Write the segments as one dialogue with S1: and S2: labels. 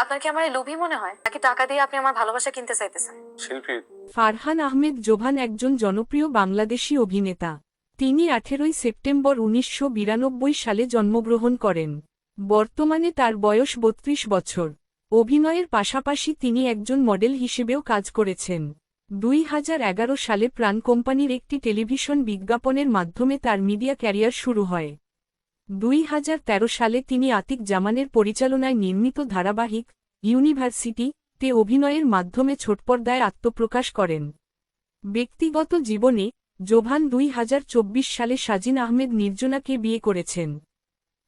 S1: আপনার কি আমার লোভী মনে হয়? নাকি টাকা দিয়ে আপনি আমার ভালোবাসা কিনতে চাইতেছেন?
S2: শিল্পী।
S3: ফারহান আহমেদ জোভান একজন জনপ্রিয় বাংলাদেশী অভিনেতা। তিনি আঠেরোই সেপ্টেম্বর উনিশশো বিরানব্বই সালে জন্মগ্রহণ করেন। বর্তমানে তার বয়স বত্রিশ বছর। অভিনয়ের পাশাপাশি তিনি একজন মডেল হিসেবেও কাজ করেছেন। দুই হাজার এগারো সালে প্রাণ কোম্পানির একটি টেলিভিশন বিজ্ঞাপনের মাধ্যমে তার মিডিয়া ক্যারিয়ার শুরু হয়। দুই হাজার তেরো সালে তিনি আতিক জামানের পরিচালনায় নির্মিত ধারাবাহিক ইউনিভার্সিটি তে অভিনয়ের মাধ্যমে ছোটপর্দায় আত্মপ্রকাশ করেন। ব্যক্তিগত জীবনে জোভান দুই হাজার চব্বিশ সালে সাজিন আহমেদ নির্জনাকে বিয়ে করেছেন।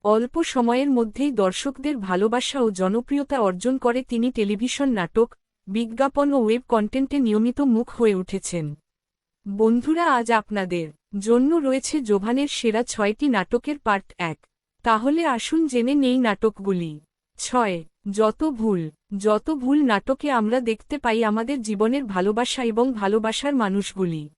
S3: অল্প সময়ের মধ্যেই দর্শকদের ভালোবাসা ও জনপ্রিয়তা অর্জন করে তিনি টেলিভিশন নাটক, বিজ্ঞাপন ও ওয়েব কন্টেন্টে নিয়মিত মুখ হয়ে উঠেছেন। বন্ধুরা, আজ আপনাদের জন্য রয়েছে জোভানের সেরা ছয়টি নাটকের পার্ট এক। তাহলে আসুন জেনে নেই নাটকগুলি। ছয়, যত ভুল যত ভুল নাটকে আমরা দেখতে পাই আমাদের জীবনের ভালোবাসা এবং ভালোবাসার মানুষগুলি।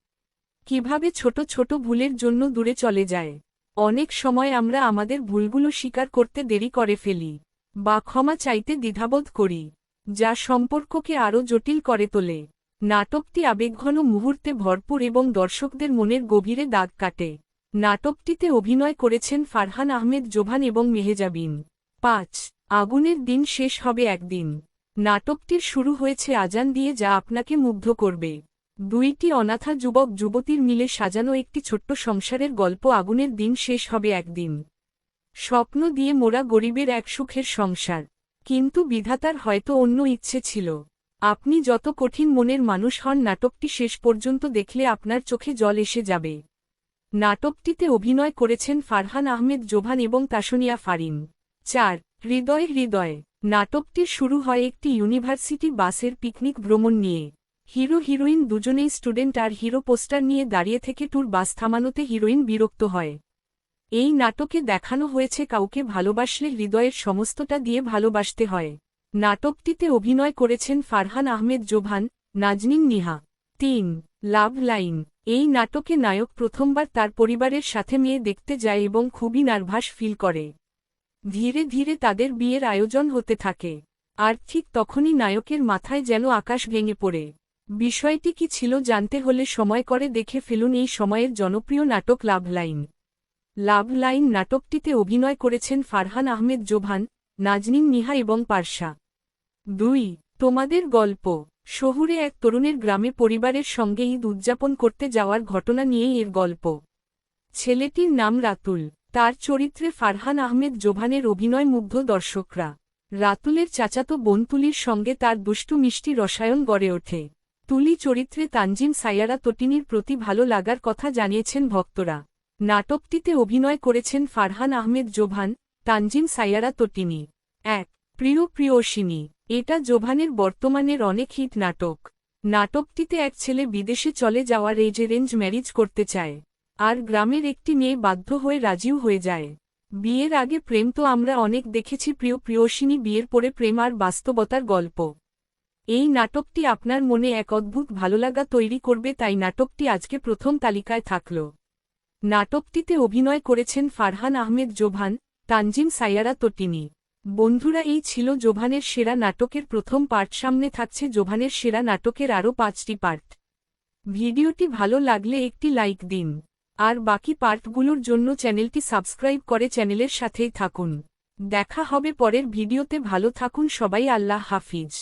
S3: কীভাবে ছোট ছোট ভুলের জন্য দূরে চলে যায়। অনেক সময় আমরা আমাদের ভুলগুলো স্বীকার করতে দেরি করে ফেলি বা ক্ষমা চাইতে দ্বিধাবোধ করি, যা সম্পর্ককে আরও জটিল করে তোলে। নাটকটি আবেগঘন মুহূর্তে ভরপুর এবং দর্শকদের মনের গভীরে দাগ কাটে। নাটকটিতে অভিনয় করেছেন ফারহান আহমেদ জোভান এবং মেহেজাবিন। পাঁচ, আগুনের দিন শেষ হবে একদিন। নাটকটির শুরু হয়েছে আজান দিয়ে যা আপনাকে মুগ্ধ করবে। দুইটি অনাথা যুবক যুবতীর মিলে সাজানো একটি ছোট্ট সংসারের গল্প আগুনের দিন শেষ হবে একদিন। স্বপ্ন দিয়ে মোরা গরিবের এক সুখের সংসার। কিন্তু বিধাতার হয়তো অন্য ইচ্ছে ছিল। আপনি যত কঠিন মনের মানুষ হন, নাটকটি শেষ পর্যন্ত দেখলে আপনার চোখে জল এসে যাবে। নাটকটিতে অভিনয় করেছেন ফারহান আহমেদ জোভান এবং তাসনিয়া ফারিন। চার, হৃদয় হৃদয়। নাটকটির শুরু হয় একটি ইউনিভার্সিটি বাসের পিকনিক ভ্রমণ নিয়ে। হিরো, হিরোইন দুজনেই স্টুডেন্ট আর হিরো পোস্টার নিয়ে দাঁড়িয়ে থেকে ট্যুর বাস থামানোতে হিরোইন বিরক্ত হয়। এই নাটকে দেখানো হয়েছে কাউকে ভালোবাসলে হৃদয়ের সমস্তটা দিয়ে ভালোবাসতে হয়। নাটকটিতে অভিনয় করেছেন ফারহান আহমেদ জোভান, নাজনিন নিহা। তিন, লাভ লাইন। এই নাটকে নায়ক প্রথমবার তার পরিবারের সাথে মেয়ে দেখতে যায় এবং খুবই নার্ভাস ফিল করে। ধীরে ধীরে তাদের বিয়ের আয়োজন হতে থাকে। আর ঠিক তখনই নায়কের মাথায় যেন আকাশ ভেঙে পড়ে। বিষয়টি কি ছিল জানতে হলে সময় করে দেখে ফেলুন এই সময়ের জনপ্রিয় নাটক লাভ লাইন। লাভ লাইন নাটকটিতে অভিনয় করেছেন ফারহান আহমেদ জোভান, নাজনিন নিহা এবং পারশা। দুই, তোমাদের গল্প। শহুরে এক তরুণের গ্রামে পরিবারের সঙ্গে ঈদ উদযাপন করতে যাওয়ার ঘটনা নিয়েই এর গল্প। ছেলেটির নাম রাতুল। তার চরিত্রে ফারহান আহমেদ জোভানের অভিনয় মুগ্ধ দর্শকরা। রাতুলের চাচাতো বোন তুলির সঙ্গে তার দুষ্টু মিষ্টি রসায়ন গড়ে ওঠে। তুলি চরিত্রে তানজিম সাইয়ারা তটিনীর প্রতি ভালো লাগার কথা জানিয়েছেন ভক্তরা। নাটকটিতে অভিনয় করেছেন ফারহান আহমেদ জোভান, তানজিম সাইয়ারা তটিনী। এক, প্রিয় প্রিয়সিনী। এটা জোভানের বর্তমানের অনেক হিট নাটক। নাটকটিতে এক ছেলে বিদেশে চলে যাওয়ার যে রেঞ্জ ম্যারিজ করতে চায়, আর গ্রামের একটি মেয়ে বাধ্য হয়ে রাজিও হয়ে যায়। বিয়ের আগে প্রেম তো আমরা অনেক দেখেছি প্রিয় প্রিয়সিনী বিয়ের পরে প্রেম আর বাস্তবতার গল্প। এই নাটকটি আপনার মনে এক অদ্ভুত ভালোলাগা তৈরি করবে তাই নাটকটি আজকে প্রথম তালিকায় থাকল। নাটকটিতে অভিনয় করেছেন ফারহান আহমেদ জোভান, তানজিম সাইয়ারা তটিনী। বন্ধুরা, এই ছিল জোভানের সেরা নাটকের প্রথম পার্ট। সামনে থাকছে জোভানের সেরা নাটকের আরও পাঁচটি পার্ট। ভিডিওটি ভালো লাগলে একটি লাইক দিন। আর বাকি পার্টগুলোর জন্য চ্যানেলটি সাবস্ক্রাইব করে চ্যানেলের সাথেই থাকুন। দেখা হবে পরের ভিডিওতে। ভালো থাকুন সবাই, আল্লাহ হাফিজ।